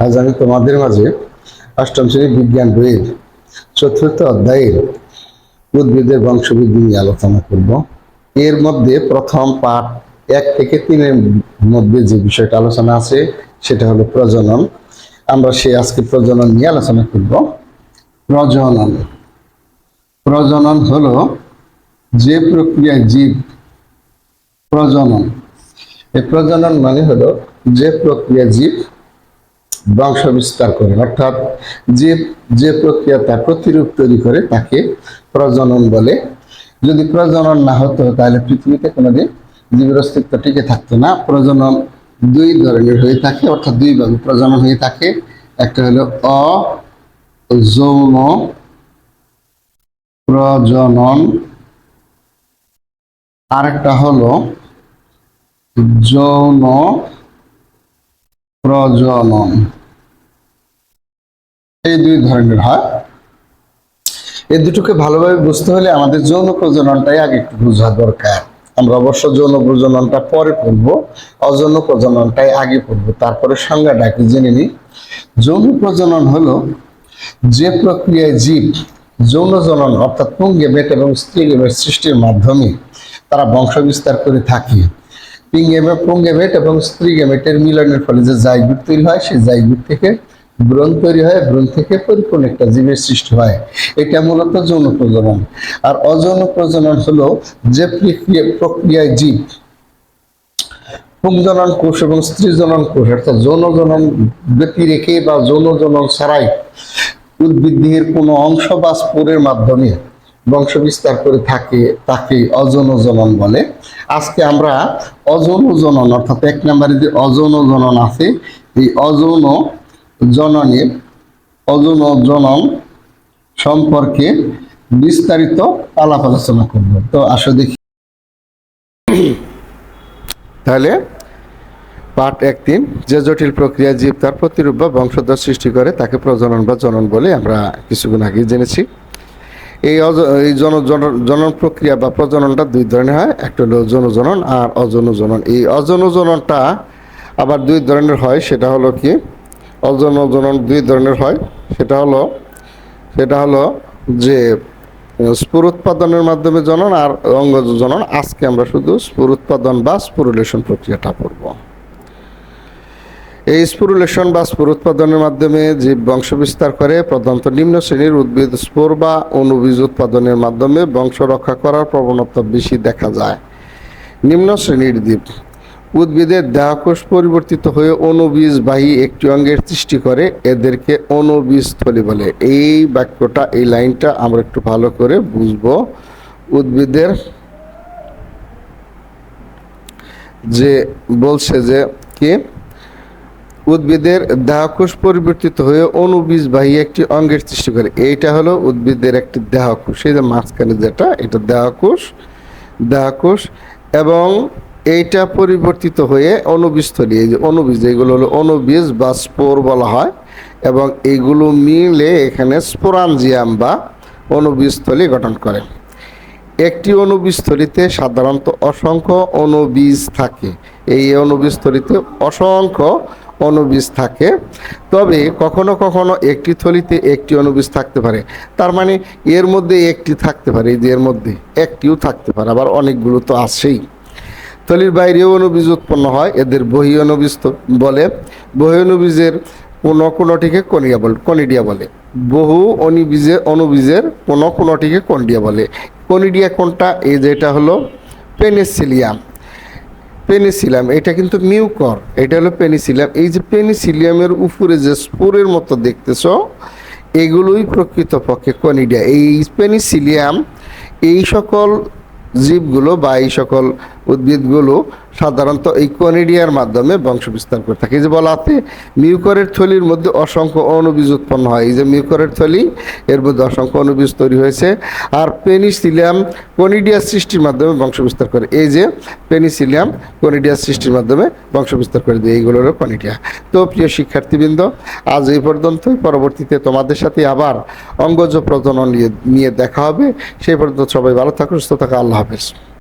আজ আমি তোমাদের মাঝে অষ্টম শ্রেণি বিজ্ঞান বইয়ের চতুর্থ অধ্যায়ের উদ্ভিদের বংশবৃদ্ধি নিয়ে আলোচনা করব। এর মধ্যে প্রথম পাঠ এক থেকে তিনের মধ্যে যে বিষয়টা আলোচনা আছে, সেটা হলো প্রজনন। আমরা সে আজকে প্রজনন নিয়ে আলোচনা করব। প্রজনন। প্রজনন হলো যে প্রক্রিয়ায় জীব প্রজনন। এই প্রজনন মানে হলো যে প্রক্রিয়া জীব বংশ বিস্তার করে। অর্থাৎ যে যে প্রক্রিয়া তার প্রতিরূপ তৈরি করে তাকে প্রজনন বলে। যদি প্রজনন না হতো, তাহলে পৃথিবীতে কোনোদিন জীবের অস্তিত্ব টিকে থাকতো না। প্রজনন দুই ধরনের হয়ে থাকে, অর্থাৎ দুই ভাবে প্রজনন হয়ে থাকে। একটা হলো অযৌন প্রজনন, আরেকটা হলো যৌন প্রজনন। এই দুই ধরনের হয়। এই দুটোকে ভালোভাবে বুঝতে হলে আমাদের যৌন প্রজননটাই আগে একটু বোঝা দরকার। আমরা অবশ্য যৌন প্রজননটা পরে পড়ব, অযৌন প্রজননটাই আগে পড়ব, তারপরে সংজ্ঞাটাকে জেনে নিই। যৌন প্রজনন হলো যে প্রক্রিয়ায় জীব যৌন জনন, অর্থাৎ পুঙ্গেবেট এবং স্ত্রীগেবেট সৃষ্টির মাধ্যমে তারা বংশ বিস্তার করে থাকে। পিঙ্গেবে পুঙ্গেবেট এবং স্ত্রীগেমেটের মিলনের ফলে যে জাইগুট তৈরি হয়, সেই জাইগুট থেকে ব্রণ তৈরি হয়, ব্রণ থেকে পরিপূর্ণ একটা জীবের সৃষ্টি হয়। এটা মূলত যৌন প্রজনন। আর অযৌন প্রজনন হলো যে প্রক্রিয়া প্রক্রিয়ায় জীব পুংজনন কোষ এবং স্ত্রী জনন কোষ, অর্থাৎ যৌন জনন ব্যতি রেখে বা যৌন জনন ছাড়াই উদ্ভিদের কোনো অংশ বা স্পোরের মাধ্যমে বংশ বিস্তার করে থাকে, তাকে অযৌন জনন বলে। আজকে আমরা অযৌন জনন অর্থাৎ এক নম্বরে যে অযৌন জনন আছে, এই অযৌন জননের অজন জনন সম্পর্কে বিস্তারিত আলাপ আলোচনা করব। তো আসো দেখি। তাহলে পাঠ এক তিন, যে জটিল প্রক্রিয়া জীব তার প্রতিরূপ বা বংশধর সৃষ্টি করে, তাকে প্রজনন বা জনন বলে আমরা কিছুক্ষণ আগে জেনেছি। এই এই জন, জন- জনন প্রক্রিয়া বা প্রজননটা দুই ধরনের হয়। একটা হলো যৌন জনন আর অযৌন জনন এই অযৌন জননটা আবার দুই ধরনের হয়। সেটা হলো কি? অযৌন জনন দুই ধরনের হয়। সেটা হলো সেটা হলো যে, স্পুর উৎপাদনের মাধ্যমে জনন আর অঙ্গজ জনন আজকে আমরা শুধু স্পুর উৎপাদন বা স্পুরুলেশন প্রক্রিয়াটা পড়ব। এই স্পুরুলেশন বা স্পুর উৎপাদনের মাধ্যমে জীব বংশ বিস্তার করে, প্রধানত নিম্ন শ্রেণির উদ্ভিদ, স্পোর বা অনুবীজ উৎপাদনের মাধ্যমে বংশ রক্ষা করার প্রবণতা বেশি দেখা যায়। নিম্ন শ্রেণির দ্বীপ, উদ্ভিদের দেহকোষ পরিবর্তিত হয়ে অনুবীজবাহী একটি অঙ্গের সৃষ্টি করে, এদেরকে অনুবীজস্থলী বলে। এই বাক্যটা, এই লাইনটা আমরা একটু ভালো করে বুঝব। উদ্ভিদের যে বলছে যে কি? উদ্ভিদের দেহকোষ পরিবর্তিত হয়ে অনুবীজবাহী একটি অঙ্গের সৃষ্টি করে। এইটা হলো উদ্ভিদের একটি দেহকোষ। এই যে মাঝখানে যেটা, এটা দেহকোষ দেহকোষ এবং এইটা পরিবর্তিত হয়ে অনুবীজস্থলী। এই যে অনুবীজ, এগুলো হলো অনুবীজ বা স্পোর বলা হয় এবং এইগুলো মিলে এখানে স্পোরাঞ্জিয়াম বা অনুবীজস্থলী গঠন করে। একটি অনুবীজস্থলিতে সাধারণত অসংখ্য অনুবীজ থাকে। এই অনুবীজস্থলিতে অসংখ্য অনুবীজ থাকে। তবে কখনো কখনো একটি থলিতে একটি অনুবীজ থাকতে পারে। তার মানে এর মধ্যে একটি থাকতে পারে, এই যে এর মধ্যে একটিও থাকতে পারে, আবার অনেকগুলো তো আছেই। থলির বাইরেও অনুবীজ উৎপন্ন হয়, এদের বহি অনুবীজ বলে। বহি অনুবীজের কোনো কোনোটিকে কনিয়া বলে, কনিডিয়া বলে। বহু অনিবীজের অনুবীজের কোনো কোনোটিকে কন্ডিয়া বলে। কনিডিয়া কোনটা? এই যেটা হলো পেনিসিলিয়াম। পেনিসিলাম এটা কিন্তু মিউকর এটা হলো পেনিসিলাম এই যে পেনিসিলিয়ামের উপরে যে স্পোরের মতো দেখতেছ, এগুলোই প্রকৃতপক্ষে কনিডিয়া এই পেনিসিলিয়াম এই সকল জীবগুলো বা এই সকল উদ্ভিদগুলো সাধারণত এই কনিডিয়ার মাধ্যমে বংশ বিস্তার করে থাকে। এই যে বলা আছে, মিউকরের থলির মধ্যে অসংখ্য অনুবীজ উৎপন্ন হয়। এই যে মিউকরের থলি, এর মধ্যে অসংখ্য অনুবীজ তৈরি হয়েছে। আর পেনিসিলিয়াম কনিডিয়া সৃষ্টির মাধ্যমে বংশ বিস্তার করে। এই যে পেনিসিলিয়াম কনিডিয়া সৃষ্টির মাধ্যমে বংশ বিস্তার করে দিয়ে। এইগুলো হলো কনিডিয়া। তো প্রিয় শিক্ষার্থীবৃন্দ, আজ এই পর্যন্তই। পরবর্তীতে তোমাদের সাথে আবার অঙ্গজ প্রজনন নিয়ে দেখা হবে। সেই পর্যন্ত সবাই ভালো থাকুন, সুস্থ থাকা আল্লাহ হাফেজ।